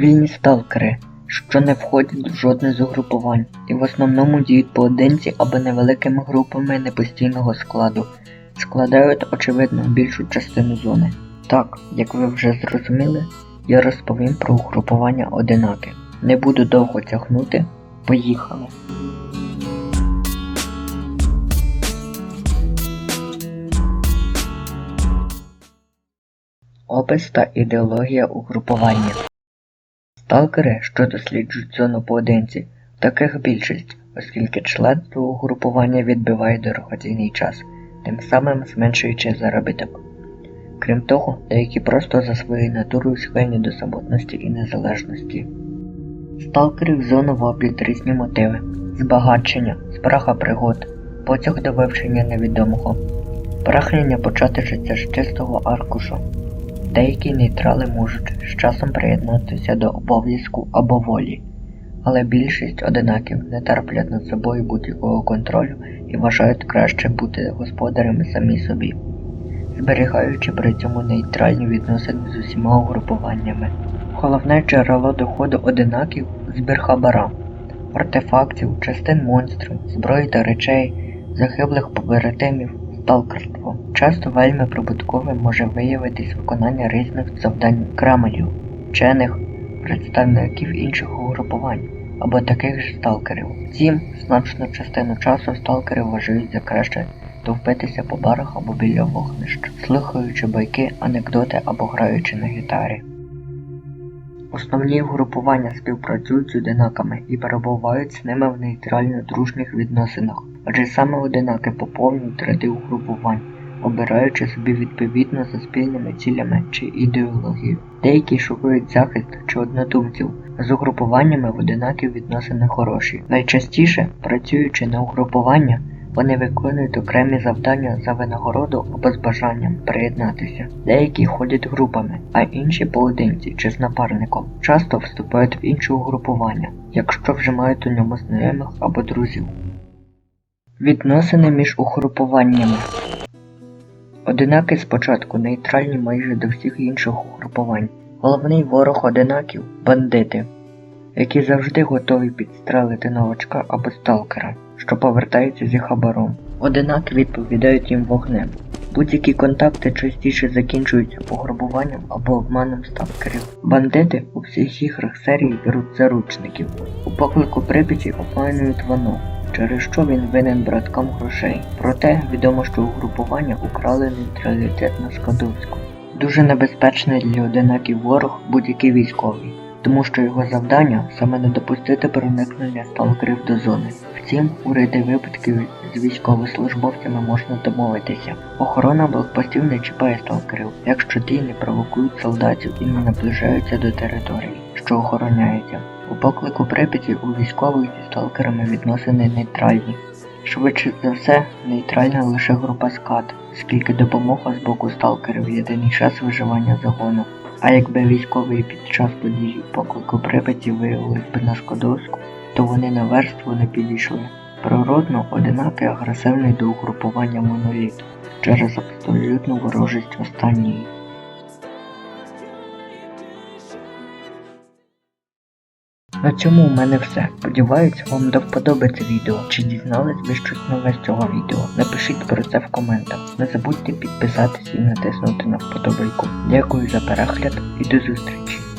Вільні сталкери, що не входять в жодне з угрупувань, і в основному діють поодинці або невеликими групами непостійного складу, складають, очевидно, більшу частину зони. Так, як ви вже зрозуміли, я розповім про угрупування одинаки. Не буду довго тягнути. Поїхали. Опис та ідеологія угрупування. Сталкери, що досліджують зону поодинці, таких більшість, оскільки членство угрупування відбиває дорогоцінний час, тим самим зменшуючи заробіток. Крім того, деякі просто за своєю натурою схильні до самотності і незалежності. Сталкерів зону воблять різні мотиви: збагачення, спраха пригод, потяг до вивчення невідомого, прагнення почати життя з чистого аркушу. Деякі нейтрали можуть з часом приєднатися до обов'язку або волі, але більшість одинаків не терплять над собою будь-якого контролю і вважають краще бути господарями самі собі, зберігаючи при цьому нейтральні відносини з усіма угрупуваннями. Головне джерело доходу одинаків збір хабара, артефактів, частин монстрів, зброї та речей, загиблих побратимів, сталкерство. Часто вельми прибутковим може виявитись виконання різних завдань крамелів, вчених, представників інших угрупувань або таких ж сталкерів. Втім, значну частину часу сталкери вважають за краще товпитися по барах або біля вогнищ, слухаючи байки, анекдоти або граючи на гітарі. Основні угрупування співпрацюють з одинаками і перебувають з ними в нейтрально дружніх відносинах, адже саме одинаки поповнюють ряди угрупувань, обираючи собі відповідно за спільними цілями чи ідеологією. Деякі шукають захист чи однодумців, з угрупуваннями в одинаків відносини хороші. Найчастіше, працюючи на угрупування, вони виконують окремі завдання за винагороду або з бажанням приєднатися. Деякі ходять групами, а інші поодинці чи з напарником. Часто вступають в інше угрупування, якщо вже мають у ньому знайомих або друзів. Відносини між угрупуваннями. Одинаки спочатку нейтральні майже до всіх інших угрупувань. Головний ворог одинаків бандити, які завжди готові підстрелити новачка або сталкера, що повертається зі хабаром. Одинаки відповідають їм вогнем. Будь-які контакти частіше закінчуються пограбуванням або обманом сталкерів. Бандити у всіх іграх серії беруть заручників. У поклику Прип'яті обманюють воно, через що він винен браткам грошей. Проте відомо, що угрупування украли нейтралітет на Скадовську. Дуже небезпечний для одинаків ворог будь-який військовий, тому що його завдання саме не допустити проникнення сталкерів до зони. Втім, у ряди випадків з військовослужбовцями можна домовитися. Охорона блокпостів не чіпає сталкерів, якщо ті не провокують солдатів і не наближаються до території, що охороняється. У поклику Прип'яті у військових зі сталкерами відносини нейтральні. Швидше за все, нейтральна лише група скат, оскільки допомога з боку сталкерів єдиний час виживання загону. А якби військові під час подій поклику Прип'яті виявились би на Скадовську, то вони на верству не підійшли. Природно одинакий агресивний до угрупування моноліт через абсолютну ворожість останньої. На цьому у мене все. Сподіваюсь, вам до вподоби відео. Чи дізнались ви щось нове з цього відео? Напишіть про це в коментах. Не забудьте підписатись і натиснути на вподобайку. Дякую за перегляд і до зустрічі!